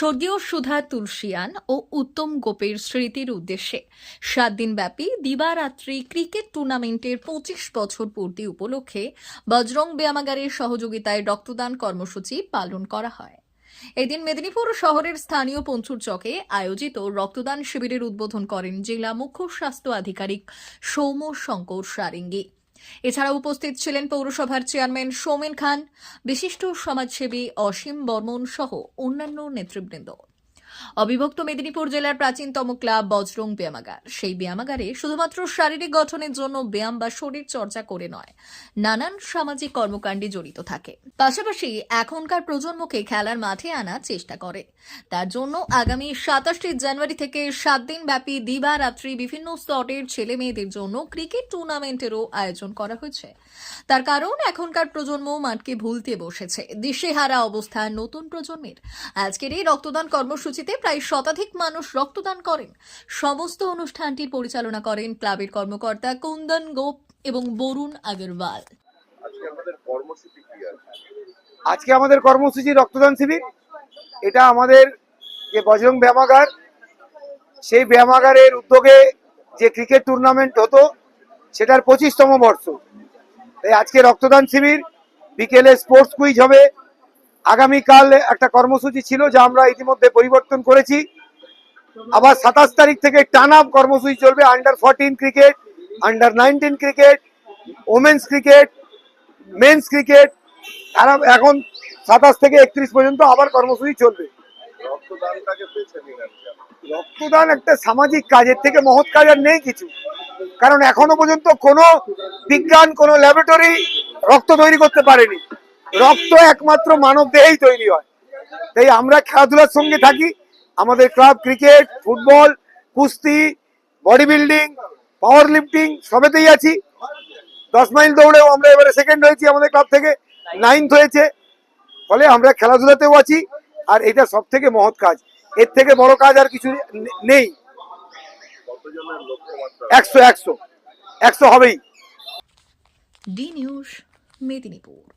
স্বর্গীয় সুধা তুলসিয়ান ও উত্তম গোপের স্মৃতির উদ্দেশ্যে সাত দিনব্যাপী দিবারাত্রি ক্রিকেট টুর্নামেন্টের পঁচিশ বছর পূর্তি উপলক্ষে বজরং ব্যায়ামাগারের সহযোগিতায় রক্তদান কর্মসূচি পালন করা হয়। এদিন মেদিনীপুর শহরের স্থানীয় পঞ্চুর চকে আয়োজিত রক্তদান শিবিরের উদ্বোধন করেন জেলা মুখ্য স্বাস্থ্য আধিকারিক সৌম্য শঙ্কর সারেঙ্গী। এছাড়া উপস্থিত ছিলেন পৌরসভার চেয়ারম্যান সৌমেন খান বিশিষ্ট সমাজসেবী অসীম বর্মন সহ অন্যান্য নেতৃবৃন্দ। অবিভক্ত মেদিনীপুর জেলার প্রাচীনতম ক্লাব বজরং ব্যায়ামাগার। সেই ব্যায়ামাগারে শুধুমাত্র শারীরিক গঠনের জন্য ব্যায়াম বা শরীর চর্চা করে নয়, নানান সামাজিক কর্মকাণ্ডে জড়িত থাকে। পাশাপাশি এখনকার প্রজন্মকে খেলার মাঠে আনার চেষ্টা করে। তার জন্য আগামী সাতাশটি জানুয়ারি থেকে সাত দিন ব্যাপী দিবারাত্রি বিভিন্ন স্তরের ছেলে মেয়েদের জন্য ক্রিকেট টুর্নামেন্টেরও আয়োজন করা হয়েছে। তার কারণ, এখনকার প্রজন্ম মাঠকে ভুলতে বসেছে। দিশেহারা অবস্থা নতুন প্রজন্মের আজকের এই রক্তদান কর্মসূচিতে প্রায় শতাধিক মানুষ রক্তদান করেন। সমস্ত অনুষ্ঠানটি পরিচালনা করেন ক্লাবের কর্মকর্তা কুন্দন গোপ এবং বরুণ আগরওয়াল। আজকে আমাদের কর্মসূচি রক্তদান শিবির। এটা আমাদের যে বজরং ব্যায়ামাগার, সেই ব্যায়ামাগারের উদ্যোগে যে ক্রিকেট টুর্নামেন্ট হতো, সেটার পঁচিশতম বর্ষ। তাই আজকে রক্তদান শিবির, বিকেলে স্পোর্টস কুইজ হবে আগামীকাল একটা কর্মসূচি ছিল যা আমরা ইতিমধ্যে পরিবর্তন করেছি। আবার সাতাশ তারিখ থেকে টান কর্মসূচি চলবে under fourteen cricket under nineteen cricket women's cricket men's cricket তারা এখন সাতাশ থেকে একত্রিশ পর্যন্ত আবার কর্মসূচি চলবে? রক্তদান একটা সামাজিক কাজের থেকে মহৎ কাজ আর নেই কিছু। কারণ এখনও পর্যন্ত কোনো বিজ্ঞান কোনো ল্যাবরেটরি রক্ত তৈরি করতে পারেনি। রক্ত একমাত্র মানব দেহেই তৈরি হয়। তাই আমরা খেলাধুলার সঙ্গে থাকি। আমাদের ক্লাব ক্রিকেট, ফুটবল, কুস্তি বডি বিল্ডিং পাওয়ার লিফটিং সবেতেই আছি। দশ মাইল দৌড়েও আমরা এবারে সেকেন্ড হয়েছি আমাদের ক্লাব থেকে। নাইন্থ হয়েছে। ফলে আমরা খেলাধুলাতেও আছি। আর এটা সব থেকে মহৎ কাজ। এর থেকে বড় কাজ আর কিছু নেই। একশো একশো। একশো হবেই। D news, Medinipur.